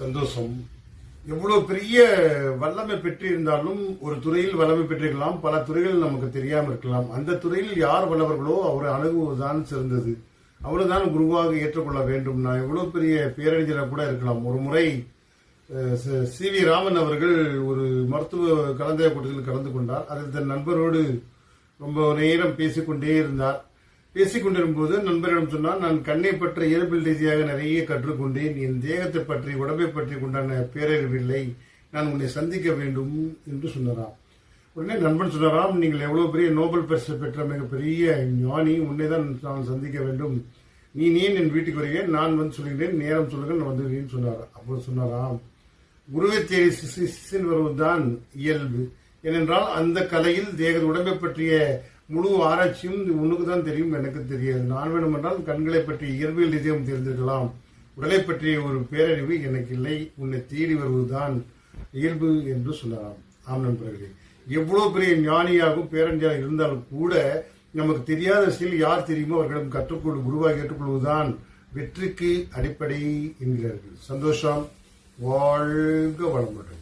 சந்தோஷம். எவ்வளவு பெரிய வல்லமை பெற்றிருந்தாலும் ஒரு துறையில் வல்லமை பெற்றிருக்கலாம். பல துறைகள் நமக்கு தெரியாமல் இருக்கலாம். அந்த துறையில் யார் வல்லவர்களோ அவரை அணுகுவதுதான் சிறந்தது. அவர்தான் குருவாக ஏற்றுக்கொள்ள வேண்டும். நான் எவ்வளவு பெரிய பேரறிஞராக கூட இருக்கலாம். ஒரு முறை சி- வி ராமன் அவர்கள் ஒரு மருத்துவ கலந்தாய கூட்டத்தில் கலந்து கொண்டார். அதில் தன் நண்பரோடு ரொம்ப நேரம் பேசிக்கொண்டே இருந்தார். பேசிக்கொண்டிருக்கும்போது நண்பரிடம் சொன்னால் நான் கண்ணை பற்ற இயல்பில் ரீதியாக நிறைய கற்றுக்கொண்டேன். என் தேகத்தை பற்றி உடம்பை பற்றி கொண்டான பேரறிவில்லை நான் உன்னை சந்திக்க வேண்டும் என்று சொன்னாராம். உடனே நண்பன் சொன்னாராம் நீங்கள் எவ்வளவு பெரிய நோபல் பரிசு பெற்ற மிகப்பெரிய ஞானி. உன்னை தான் நான் சந்திக்க வேண்டும். நீ நீ என் வீட்டுக்கு வருகிறேன். நான் வந்து சொல்கிறேன். நேரம் சொல்லுங்கள். நான் வந்துடுறேன்னு சொன்னார் அப்போது சொன்னாராம். குருவை தேடி சிசி- சிசின் வருவதுதான் இயல்பு. ஏனென்றால் அந்த கலையில் தேக உடம்பை பற்றிய முழு ஆராய்ச்சியும் உனக்கு தான் தெரியும் எனக்கு தெரியாது. நான் வேண்டுமென்றால் கண்களை பற்றிய இயற்பியல் நிதியம் தெரிந்திருக்கலாம். உடலை பற்றிய ஒரு பேரறிவு எனக்கு இல்லை. உன்னை தேடி வருவதுதான் இயல்பு என்று சொல்லலாம். ஆம் நண்பர்களே எவ்வளவு பெரிய ஞானியாகவும் பேரஞ்சியாக இருந்தாலும் கூட நமக்கு தெரியாத செயல் யார் தெரியுமோ அவர்களிடம் கற்றுக்கொண்டு குருவாக ஏற்றுக்கொள்வதுதான் வெற்றிக்கு அடிப்படை என்கிறார்கள். சந்தோஷம் வாழ்க வளமுடன்.